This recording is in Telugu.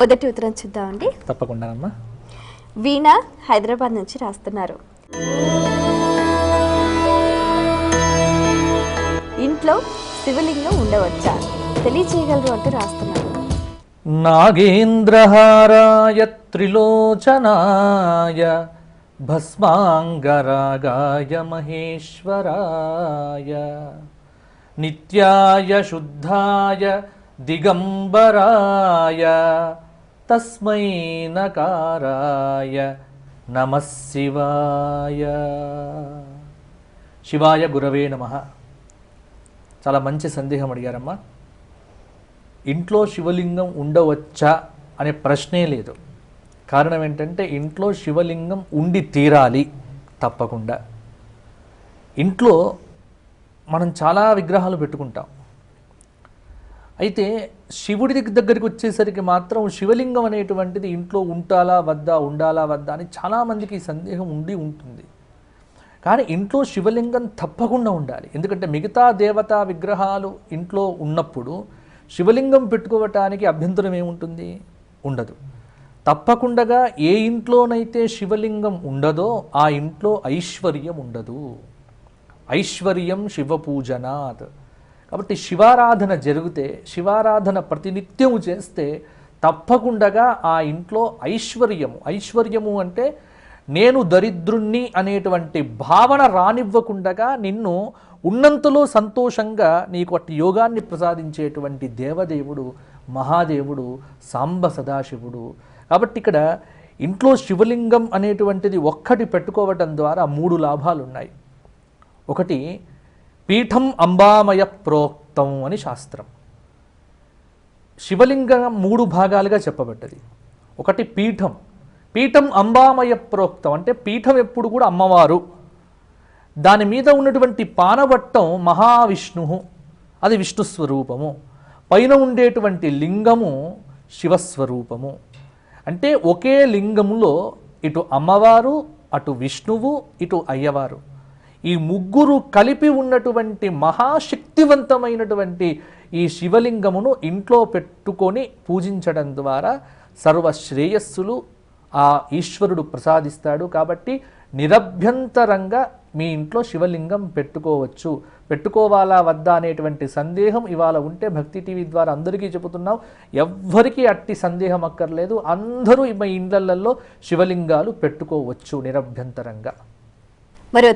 మొదటి ఉత్తరం చూద్దామండి. తప్పకుండానమ్మా. వీణ హైదరాబాద్ నుంచి రాస్తున్నారు. ఇంట్లో శివలింగం ఉండవచ్చా? తెలియచేయగలరు అంటూ రాస్తున్నారు. నాగేంద్రహారాయ త్రిలోచనాయ భస్మాంగరాగాయ మహేశ్వరాయ నిత్యాయ శుద్ధాయ దిగంబరాయ తస్మై నకారాయ నమ శివాయ శివాయ గురవే నమ చాలా మంచి సందేహం అడిగారమ్మా. ఇంట్లో శివలింగం ఉండవచ్చా అనే ప్రశ్నే లేదు. కారణం ఏంటంటే ఇంట్లో శివలింగం ఉండి తీరాలి తప్పకుండా. ఇంట్లో మనం చాలా విగ్రహాలు పెట్టుకుంటాం. అయితే శివుడి దగ్గరికి వచ్చేసరికి మాత్రం శివలింగం అనేటువంటిది ఇంట్లో ఉండాలా వద్దా ఉండాలా వద్దా అని చాలామందికి ఈ సందేహం ఉండి ఉంటుంది. కానీ ఇంట్లో శివలింగం తప్పకుండా ఉండాలి. ఎందుకంటే మిగతా దేవతా విగ్రహాలు ఇంట్లో ఉన్నప్పుడు శివలింగం పెట్టుకోవటానికి అభ్యంతరం ఏముంటుంది? ఉండదు. తప్పకుండా ఏ ఇంట్లోనైతే శివలింగం ఉండదో ఆ ఇంట్లో ఐశ్వర్యం ఉండదు. ఐశ్వర్యం శివపూజనాథ్ కాబట్టి శివారాధన జరిగితే శివారాధన ప్రతినిత్యము చేస్తే తప్పకుండా ఆ ఇంట్లో ఐశ్వర్యము. ఐశ్వర్యము అంటే నేను దరిద్రుణ్ణి అనేటువంటి భావన రానివ్వకుండగా నిన్ను ఉన్నంతలో సంతోషంగా నీకు అట్టి యోగాన్ని ప్రసాదించేటువంటి దేవదేవుడు మహాదేవుడు సాంబ సదాశివుడు. కాబట్టి ఇక్కడ ఇంట్లో శివలింగం అనేటువంటిది ఒక్కటి పెట్టుకోవటం ద్వారా మూడు లాభాలు ఉన్నాయి ఒకటి పీఠం అంబామయ ప్రోక్తం అని శాస్త్రం. శివలింగం మూడు భాగాలుగా చెప్పబడ్డది. ఒకటి పీఠం. పీఠం అంబామయ ప్రోక్తం అంటే పీఠం ఎప్పుడు కూడా అమ్మవారు. దాని మీద ఉన్నటువంటి పానవట్టం మహావిష్ణు అది విష్ణు స్వరూపము. పైన ఉండేటువంటి లింగము శివస్వరూపము. అంటే ఒకే లింగములో ఇటు అమ్మవారు అటు విష్ణువు ఇటు అయ్యవారు. ఈ ముగ్గురు కలిపి ఉన్నటువంటి మహాశక్తివంతమైనటువంటి ఈ శివలింగమును ఇంట్లో పెట్టుకొని పూజించడం ద్వారా సర్వ శ్రేయస్సులు ఆ ఈశ్వరుడు ప్రసాదిస్తాడు కాబట్టి నిరభ్యంతరంగా మీ ఇంట్లో శివలింగం పెట్టుకోవచ్చు. పెట్టుకోవాలా వద్దా అనేటువంటి సందేహం ఇవాళ ఉంటే భక్తి టీవీ ద్వారా అందరికీ చెబుతున్నాం. ఎవ్వరికీ అట్టి సందేహం అక్కర్లేదు. అందరూ మీ ఇండ్లల్లో శివలింగాలు పెట్టుకోవచ్చు నిరభ్యంతరంగా. మరి